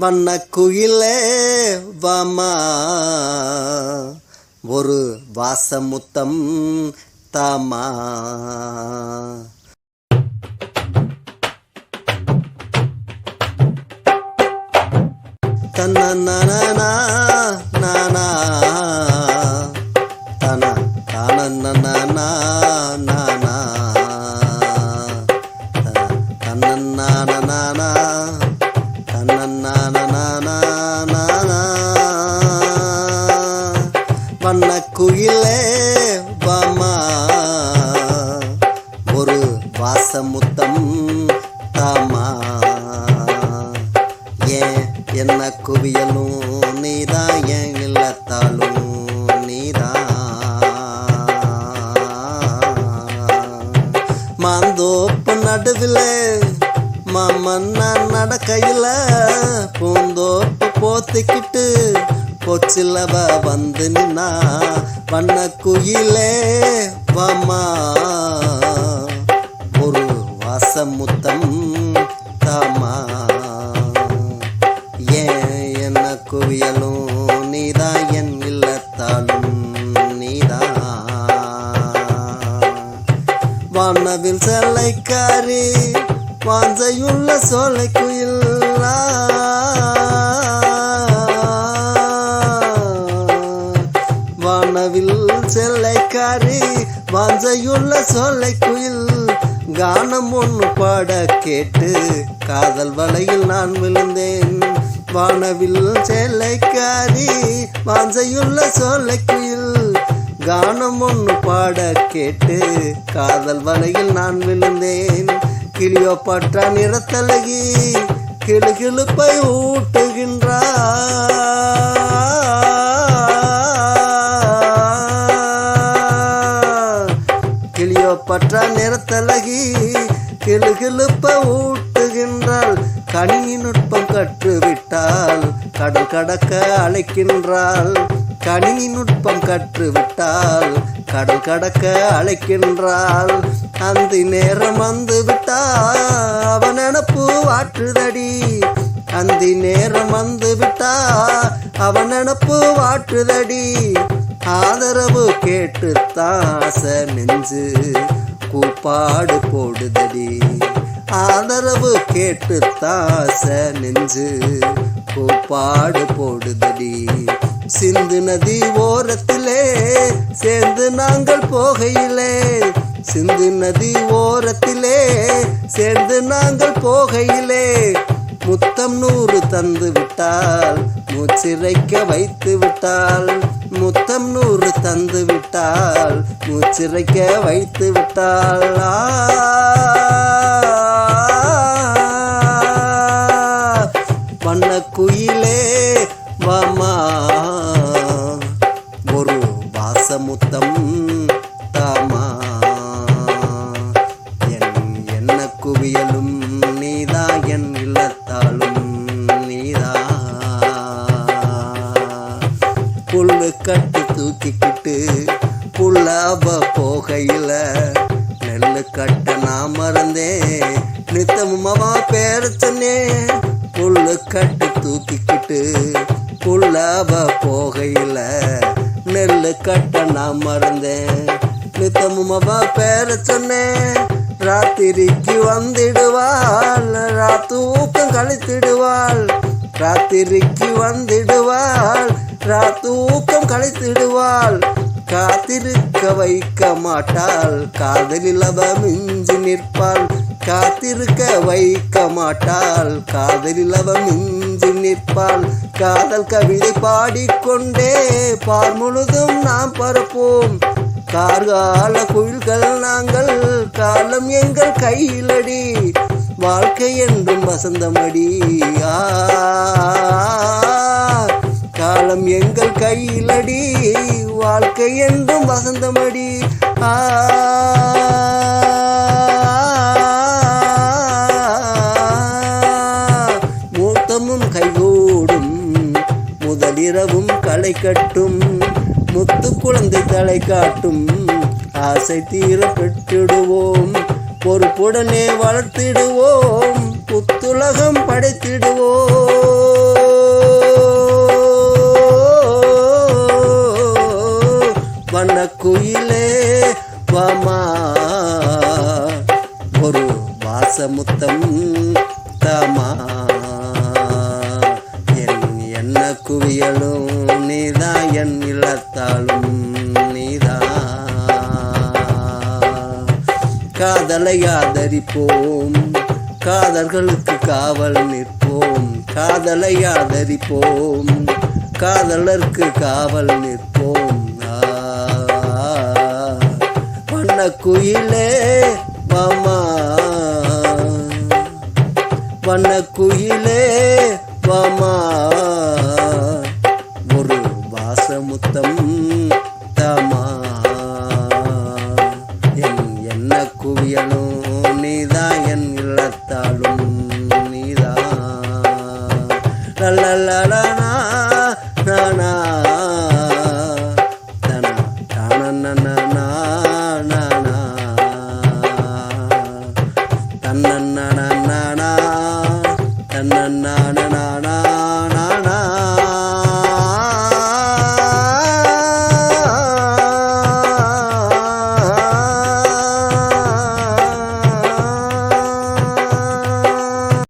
வண்ண குயிலே வமா. ஒரு வாசமுத்தம் தமா. தன்ன நானா குயிலே வாமா ஒரு வாசமுத்தம் தாமா ஏன் என்ன குவியலும் நீதான் என் இல்லத்தாலும் நீதான். மாந்தோப்பு நடுவில் மாமன் நான் நடக்கையில் பூந்தோப்பு போத்திக்கிட்டு பொச்சிலவ வந்து நின்னா. வண்ண குயிலே வாமா. ஒரு வாசமுத்தம் தாமா. ஏன் என்ன குவியலும் நீதான் என் இல்லத்தாலும் நீதான். வானவில் செல்லைக்காரி வாஞ்சையுள்ள சோலை குயில்லா வானவில் செல்லைக்காரி வாஞ்சையுள்ள சோலை குயில் கானம் ஒன்று பாட கேட்டு காதல் வலையில் நான் விழுந்தேன். வானவில் செல்லைக்காரி வாஞ்சையுள்ள சோலை குயில் கானம் ஒன்று பாட கேட்டு காதல் வலையில் நான் விழுந்தேன். கிளியோப்பற்ற நிறத்தலகி கிளு கிளுப்பை கிளியோ பற்ற நிறத்தலகி கிளு கிளுப்ப ஊட்டுகின்றாள் கணினி நுட்பம் கற்றுவிட்டால் கடல் கடக்க அழைக்கின்றாள் கணினி நுட்பம் கற்றுவிட்டால் கடல் கடக்க அழைக்கின்றாள் அந்த நேரம் வந்து விட்டா அவன் நினப்பு வாற்றுதடி. அந்தி நேரம் வந்து விட்டா அவன் நினப்பு வாற்றுதடி. ஆதரவு கேட்டு தாச நெஞ்சு கூப்பாடு போடுதடி. ஆதரவு கேட்டு தாச நெஞ்சு கூப்பாடு போடுதடி. சிந்து நதி ஓரத்திலே சேர்ந்து நாங்கள் போகையிலே சிந்து நதி ஓரத்திலே சேர்ந்து நாங்கள் போகையிலே முத்தம் நூறு தந்து விட்டால் மூச்சிறைக்க வைத்து விட்டால் முத்தம் நூறு தந்து விட்டால் மூச்சிறைக்க வைத்து விட்டால் போட்டு புல்லாப போகையில் நெல்லு கட்ட நான் மறந்தேன். நித்தமுமாவா பேர சொன்னேன். புல்லு கட்டு தூக்கிக்கிட்டு புல்லாப போகையில் நெல்லு கட்ட நான் மறந்தேன். நித்தமுமாவா பேர சொன்னேன். ராத்திரிக்கு வந்திடுவாள். ராத்தூக்கம் கழித்திடுவாள். ராத்திரிக்கு வந்திடுவாள். தூக்கம் களைத்திடுவாள். காத்திருக்க வைக்க மாட்டாள். காதலில் அவ மிஞ்சி நிற்பாள். காத்திருக்க வைக்க மாட்டாள். காதலில் அவ மிஞ்சி நிற்பாள். காதல் கவிதை பாடிக்கொண்டே பார் முழுதும் நாம் பரப்போம். கார்கால குயில்கள் நாங்கள் காலம் எங்கள் கையிலடி. வாழ்க்கை என்றும் வசந்தமடி. ஆ. காலம் எங்கள் கையிலடி வாழ்க்கை என்றும் வசந்தமடி. ஆ மூத்தமும் கைகூடும் முதலிரவும் களை கட்டும் முத்து குழந்தை தலை காட்டும் ஆசை தீர பெற்றிடுவோம் பொறுப்புடனே வளர்த்திடுவோம் புத்துலகம் படைத்திடுவோம். குவியலும் நீதா என் இல்லத்தாலும் நீதா. காதலை ஆதரிப்போம் காதல்களுக்கு காவல் நிற்போம் காதலை ஆதரிப்போம் காதலருக்கு காவல் நிற்போம். வண்ண குயிலே மாமா. வண்ண குயிலே மாமா.